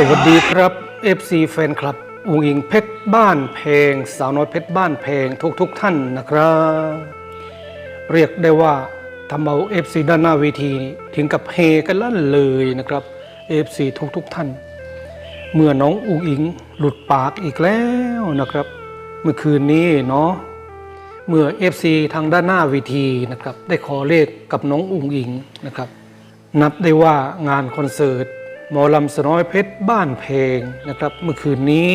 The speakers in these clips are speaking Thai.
สวัสดีครับ FC แฟนคลับอุงอิงเพชรบ้านเพลง สาวน้อยเพชรบ้านเพลงทุกทุกๆท่านนะครับ เรียกได้ว่าทำเอา FC ด้านหน้าเวทีถึงกับเฮกันลั่นเลยนะครับ FC ทุกทุกๆท่าน เมื่อน้องอุงอิงหลุดปากอีกแล้วนะครับ เมื่อคืนนี้เนาะเมื่อ FC ทางด้านหน้าเวทีนะครับได้ขอเลขกับน้องอุงอิงนะครับ นับได้ว่างานคอนเสิร์ต หมอลำสน้อยเพชรบ้านเพลงนะครับ เมื่อคืนนี้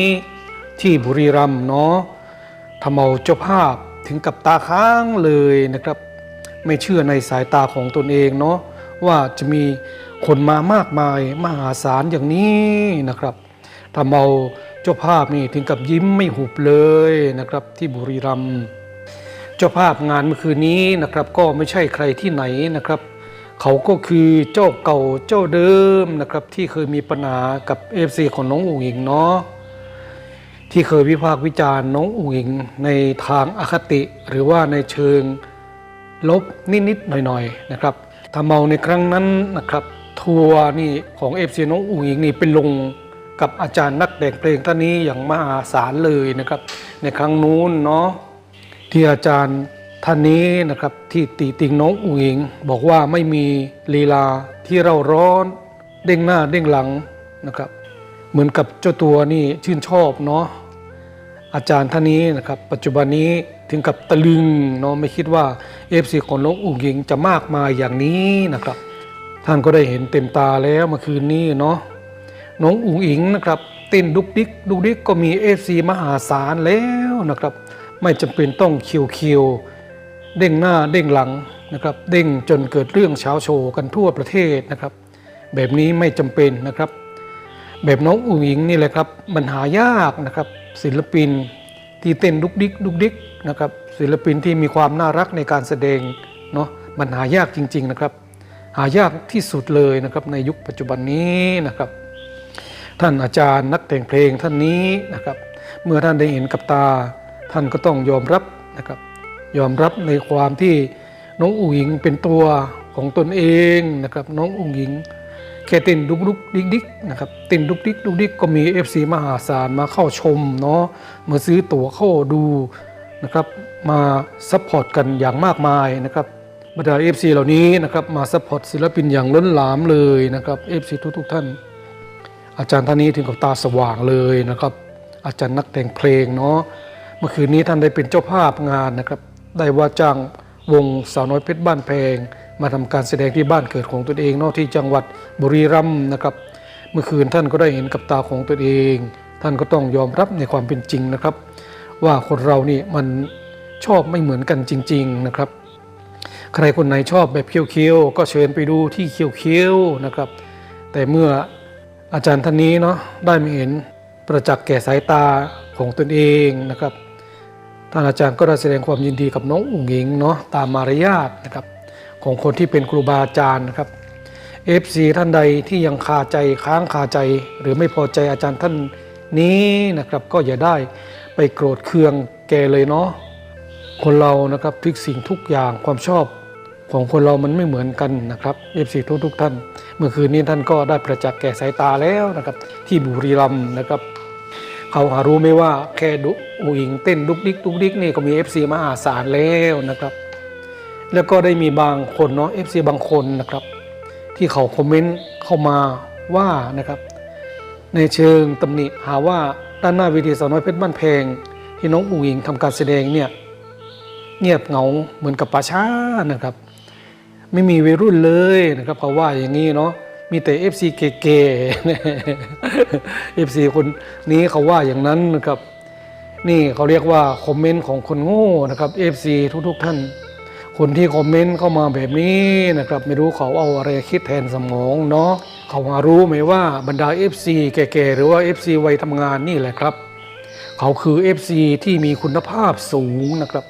ที่บุรีรัมย์เนาะทำเอาเจ้าภาพถึงกับตาค้างเลยนะครับ ไม่เชื่อในสายตาของตนเองเนาะว่าจะมีคนมามากมายมหาศาลอย่างนี้นะครับทำเอาเจ้าภาพนี่ถึงกับยิ้มไม่หุบเลยนะครับที่บุรีรัมย์เจ้าภาพงานเมื่อคืนนี้นะครับก็ไม่ใช่ใครที่ไหนนะครับ เขาก็คือเจ้าเก่าเจ้าเดิมนะครับที่เคยมีปัญหากับเอฟซีของน้องอุ๋งอิงเนาะที่เคยวิพากษ์วิจารณ์น้องอุ๋งอิงในทางอคติ หรือว่าในเชิงลบนิดๆหน่อยๆนะครับทำเอาในครั้งนั้นนะครับทัวร์นี่ของเอฟซีน้องอุ๋งอิงนี่เป็นลงกับอาจารย์นักแต่งเพลงท่านนี้อย่างมหาศาลเลยนะครับ ในครั้งนู้นเนาะที่อาจารย์ ท่านนี้นะครับที่ตีติงน้องอุ๋งอิง บอกว่าไม่มีลีลาที่เราร้อน เด้งหน้าเด้งหลังนะครับ เหมือนกับเจ้าตัวนี่ชื่นชอบเนาะอาจารย์ท่านนี้นะครับ ปัจจุบันนี้ถึงกับตะลึงเนาะไม่คิดว่าเอฟซีของน้องอุ๋งอิงจะมากมายอย่างนี้นะครับ ท่านก็ได้เห็นเต็มตาแล้วเมื่อคืนนี้เนาะน้องอุ๋งอิงนะครับเต้นดุกดิกดุกดิกก็มีเอฟซีมหาศาลแล้วนะครับ ไม่จำเป็นต้องคิวคิว เด้งหน้าเด้งหลังนะครับเด้งจนเกิดเรื่องเช้าโชว์กันทั่วประเทศนะครับ แบบนี้ไม่จำเป็นนะครับ แบบน้องอุ๋งอิงนี่แหละครับมันหายากนะครับ ศิลปินที่เต้นดุกดิกดุกดิกนะครับศิลปินที่มีความน่ารักในการแสดงเนาะมันหายากจริง ๆนะครับ หายากที่สุดเลยนะครับในยุคปัจจุบันนี้นะครับ ท่านอาจารย์นักแต่งเพลงท่านนี้นะครับ เมื่อท่านได้เห็นกับตา ท่านก็ต้องยอมรับนะครับ ยอมรับในความที่น้องอุ๋งอิงเป็นตัวของตนเองนะครับ น้องอุ๋งอิงแค่เต้นดุกดุกดิกดิกนะครับเต้นดุกดิกดุกดิกก็มี FC มหาศาลมาเข้าชมเนาะมาซื้อตั๋วเข้าดูนะครับมาซัพพอร์ตกันอย่างมากมายนะครับบรรดา FC เหล่านี้นะครับมาซัพพอร์ตศิลปินอย่างล้นหลามเลยนะครับ FC ทุกๆท่าน อาจารย์ท่านนี้ถึงกับตาสว่างเลยนะครับ อาจารย์นักแต่งเพลงเนาะเมื่อคืนนี้ท่านได้เป็นเจ้าภาพงานนะครับ ได้ว่าจ้างวงสาวน้อยเพชรบ้านแพง มาทำการแสดงที่บ้านเกิดของตนเองนาะที่จังหวัดบุรีรัมย์นะครับ เมื่อคืนท่านก็ได้เห็นกับตาของตนเอง ท่านก็ต้องยอมรับในความเป็นจริงนะครับ ว่าคนเรานี่มันชอบไม่เหมือนกันจริง ๆนะครับ ใครคนไหนชอบแบบเคี้ยวๆก็เชิญไปดูที่เคี้ยวๆนะครับ แต่เมื่ออาจารย์ท่านนี้เนาะได้มาเห็นประจักษ์แก่สายตาของตนเองนะครับ ท่านอาจารย์ก็ได้แสดงความยินดีกับน้องอุ๋งอิงเนาะตามมารยาทนะครับของคนที่เป็นครูบาอาจารย์นะครับ FC ท่านใดที่ยังคาใจค้างคาใจ หรือไม่พอใจอาจารย์ท่านนี้นะครับ ก็อย่าได้ไปโกรธเคืองแกเลยเนาะคนเรานะครับทุกสิ่งทุกอย่างความชอบของคนเรามันไม่เหมือนกันนะครับเอฟซีทุกทุกท่าน เมื่อคืนนี้ท่านก็ได้ประจักษ์แก่สายตาแล้วนะครับ ที่บุรีรัมย์นะครับ เขาหารู้ไหมว่าแค่ดุ อุอิงเต้นดุกดิกดุกดิกนี่ก็มี FC มหาศาลแล้วนะครับ แล้วก็ได้มีบางคนเนาะ FC บางคนนะครับ ที่เขาคอมเมนต์เข้ามาว่านะครับ ในเชิงตำหนิหาว่าด้านหน้าเวทีสาวน้อยเพชรบ้านแพง ที่น้องอุ๋งอิงทำการแสดงเนี่ยเงียบเหงาเหมือนกับป่าช้านะครับ ไม่มีวัยรุ่นเลยนะครับเขาว่าอย่างนี้เนาะมีแต่ FC เก๋ๆ FC คนนี้เขาว่าอย่างนั้นนะครับ นี่เขาเรียกว่าคอมเมนต์ของคนโง่นะครับ FC ทุกๆท่าน คนที่คอมเมนต์เข้ามาแบบนี้นะครับ ไม่รู้เขาเอาอะไรคิดแทนสมองเนาะเขาหารู้ไหมว่าบรรดา FC แก่ๆหรือว่า FC วัยทำงานนี่แหละครับ เขาคือ FC ที่มีคุณภาพสูงนะครับ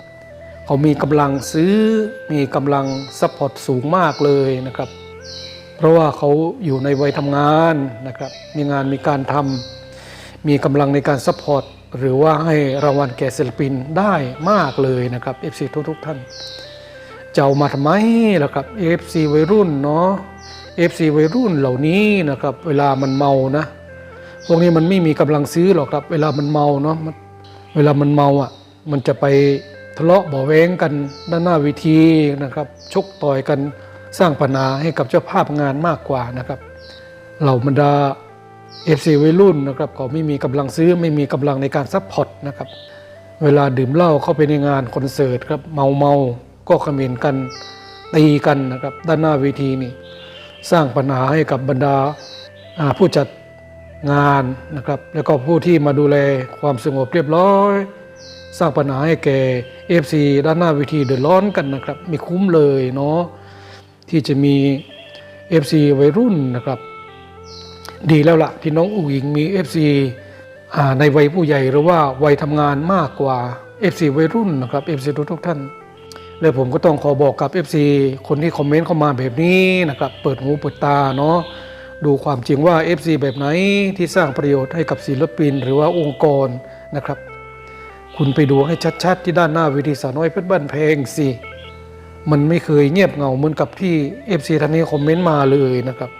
เขามีกำลังซื้อ มีกำลังซัพพอร์ตสูงมากเลยนะครับ เพราะว่าเขาอยู่ในวัยทำงานนะครับ มีงานมีการทำมีกำลังในการซัพพอร์ต หรือว่าให้รางวัลแก่ศิลปินได้มากเลยนะครับ FC ทุกๆท่านจะเอามาทำไมล่ะครับ FC วัยรุ่นเนาะ FC วัยรุ่นเหล่านี้นะครับ เวลามันเมานะพวกนี้มันไม่มีกำลังซื้อหรอกครับ เวลามันเมาเนาะนเวลามันเมาอะ มันจะไปทะเลาะบาะแว้งกันด้านหน้าเวทีนะครับ ชกต่อยกันสร้างปัญหาให้กับเจ้าภาพงานมากกว่านะครับ เหล่าบรรดา เอฟซีวัยรุ่นนะครับเขาไม่มีกำลังซื้อไม่มีกำลังในการซัพพอร์ตนะครับ เวลาดื่มเหล้าเข้าไปในงานคอนเสิร์ตครับเมาเมาก็ขม่นกันตีกันนะครับ ด้านหน้าเวทีนี่ สร้างปัญหาให้กับบรรดาผู้จัดงานนะครับ แล้วก็ผู้ที่มาดูแลความสงบเรียบร้อย สร้างปัญหาให้แก่ FC ด้านหน้าเวทีเดือดร้อนกันนะครับไม่คุ้มเลยเนาะที่จะมี FC วัยรุ่นนะครับ ดีแล้วละ่ะ ที่น้องอุ๋งอิงมี FC อ่าในวัยผู้ใหญ่หรือว่าวัยทำงานมากกว่า FC วัยรุ่นนะครับ FC ทุกทุกท่าน และผมก็ต้องขอบอกกับ FC คนที่คอมเมนต์เข้ามาแบบนี้นะครับ เปิดหูเปิดตาเนาะดูความจริงว่า FC แบบไหนที่สร้างประโยชน์ให้กับศิลปิน หรือว่าองค์กรนะครับ คุณไปดูให้ชัดๆ ที่ด้านหน้าเวทีสาน้อยเพชรบ้านเพลงสิมันไม่เคยเงียบเหงาเหมือนกับที่ FC ท่านนี้คอมเมนต์มาเลยนะครับ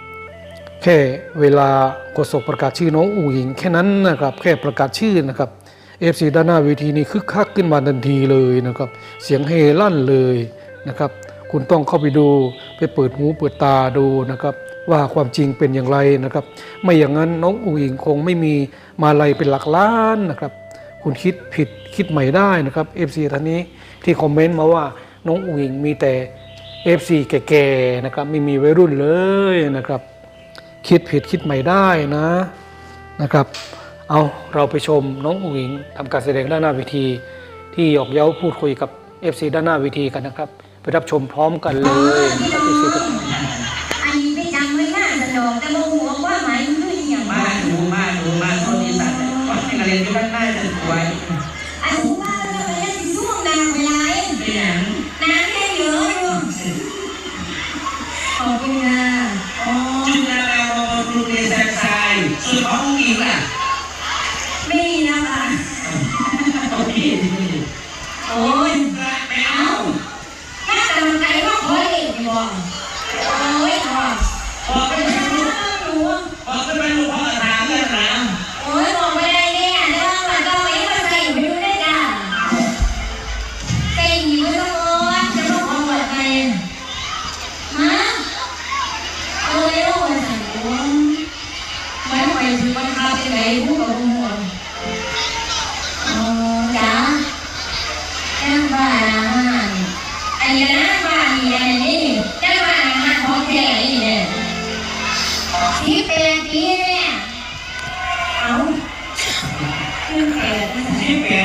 แค่เวลาโฆษกประกาศชื่อน้องอูหญิงแค่นั้นนะครับ แค่ประกาศชื่อนะครับ FC ด้านหน้าเวทีนี่คึกคักขึ้นมาทันทีเลยนะครับ เสียงเฮลั่นเลยนะครับ คุณต้องเข้าไปดูไปเปิดหูเปิดตาดูนะครับ ว่าความจริงเป็นอย่างไรนะครับ ไม่อย่างนั้นน้องอูหญิงคงไม่มีมาลัยเป็นหลักล้านนะครับ คุณคิดผิดคิดใหม่ได้นะครับ FC ท่านนี้ที่คอมเมนต์มาว่าน้องอูหญิงมีแต่ FC แก่ๆนะครับไม่มีวัยรุ่นเลยนะครับ คิดผิดคิดใหม่ได้นะนะครับ เอาเราไปชมน้องอุ๋งอิงทำการแสดงด้านหน้าเวที ที่หยอกเย้าพูดคุยกับ FC ด้านหน้าเวทีกันนะครับ ไปรับชมพร้อมกันเลยนะครับ FC ทุกท่านอันนี้ไปจังไว้หน้าสนองแต่โมหัวว่าหมายมันคืออหย่างมาดูมาดูมาโซนอีสานเนี่ยว่าให้กันเรียนที่บ้านหน้าจะสวย ลูบุญหัอ๋อจ้านั่บ้านอาหารอันนี้นั่บ้านอีอันนี้นั่บ้านอาองแที่เนี่ยที่เป็นปีเนี่ยเอาขึ้นแท้ที่เป็น